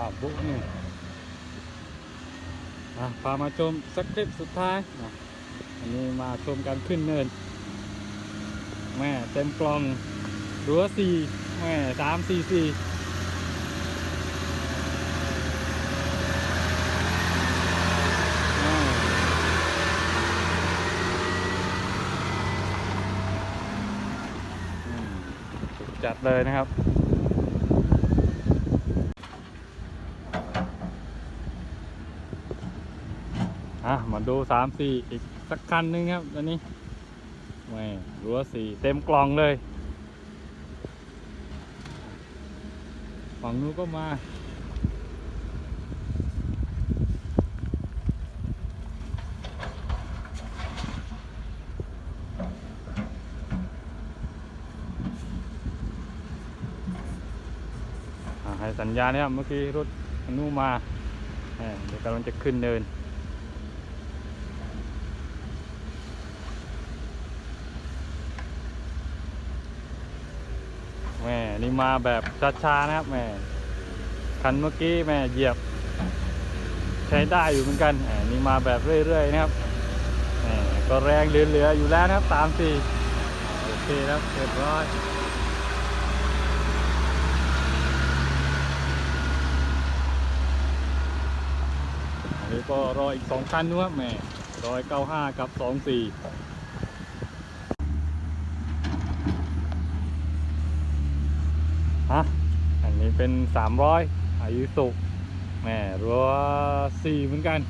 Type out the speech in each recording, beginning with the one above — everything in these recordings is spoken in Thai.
อาบุกนี่อะพามาชมสักคลิปสุดท้ายนะอันนี้มาชมการขึ้นเนิน แม่เต็มกล่องรั้วสี่แม่สามสี่สี่จัดเลยนะครับ อะมาดูสามสี่อีกสักคันหนึงครับอันนี้แหม่รั้วสี่เต็มกล่องเลยฝั่งนู้นก็มาให้สัญญาณเนี่ยเมื่อกี้รถอันนู้นมาแหมเดี๋ยวกำลังจะขึ้นเนิน แม่นี่มาแบบช้าๆนะครับแม่คันเมื่อกี้แม่เหยียบ ใช้ได้อยู่เหมือนกันแหมนี่มาแบบเรื่อยๆนะครับแหมก็แรงเหลือๆอยู่แล้วนะครับตามสี่โอเคครับเรียบร้อยอันนี้ก็รออีกสองคันนะครับแหม่ร้อยเก้าห้ากับสองสี่ ฮะอันนี้เป็น 300อายุสุแม่รั้วสี่เหมือนกัน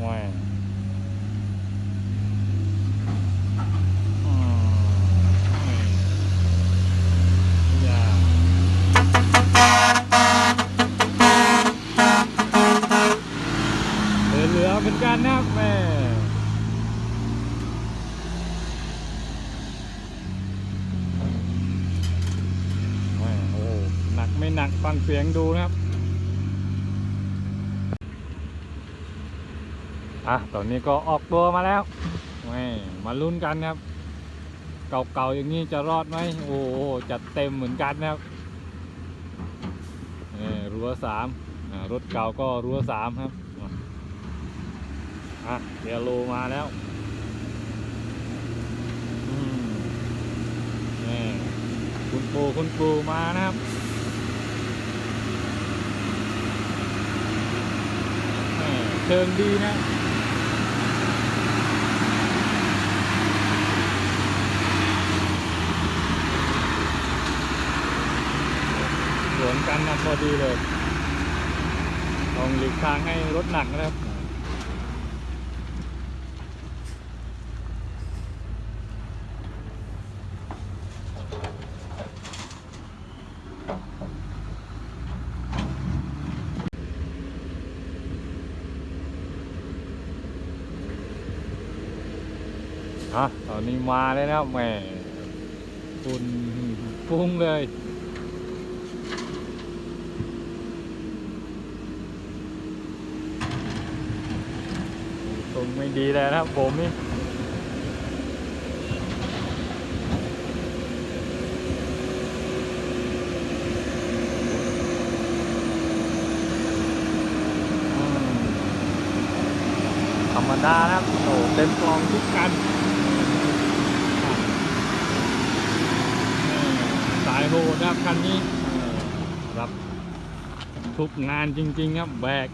แม่อืมอย่าเหลือเหมือนกันนะแม่ แม่โอ้โหหนัก ไม่หนักฟังเสียงดูนะครับ อะ ตอนนี้ก็ออกตัวมาแล้วแม่มาลุ้นกันนะครับ เก่าๆอย่างนี้จะรอดไหมโอ้โหจัดเต็มเหมือนกันนะครับนี่รั้วสามรถเก่าก็รั้วสามครับอะเดียโลมาแล้วนี่คุณปูคุณปูมานะครับแหม่ เชิงดีนะสวนกันนะพอดีเลยลองหลีกทางให้รถหนักนะครับ อะตอนนี้มาเลยนะแหมฝุ่นฟุ้งเลยตรงไม่ดีเลยนะครับผมนี่ธรรมดานะครับโอ้เต็มกองทุกกันอะนี่สายโหดนะครับคันนี้เออรับทุกงานจริง ๆ ครับ แบก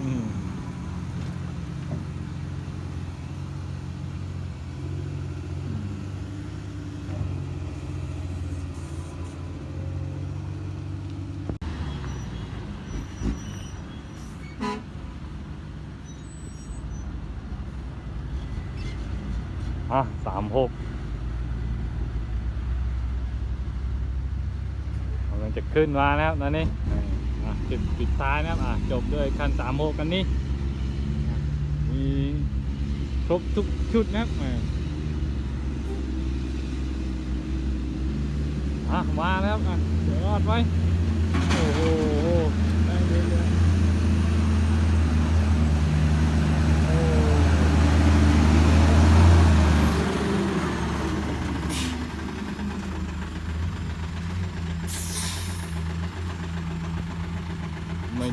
อืมอะสามหกกำลัง จะขึ้นมาแล้วตอนนี้จุดปิดท้ายนะครับจบด้วยคันสามโมกันนี้อ่มีครบทุกชุดนะครับมาแล้วอะเดี๋ยวรอดไว้โอ้โหได้เรื่อยๆโอ้ อ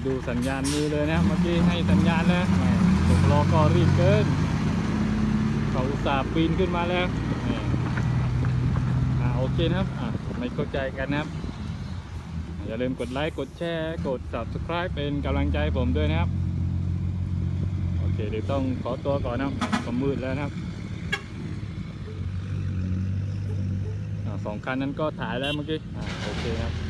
ดูสัญญาณมือเลยนะเมื่อกี้ให้สัญญาณแล้วหมตกล้อก็รีบเกิน เขาอุตส่าห์ปีนขึ้นมาแล้วอ่าโอเคนะครับอ่าไม่เข้าใจกันนะครับ อย่าลืมกดไลค์กดแชร์กด subscribe เป็นกำลังใจผมด้วยนะครับ โอเคเดี๋ยวต้องขอตัวก่อนนะครับก็มืดแล้วนะครับอสองคันนั้นก็ถ่ายแล้วเมื่อกี้อ่าโอเคครับ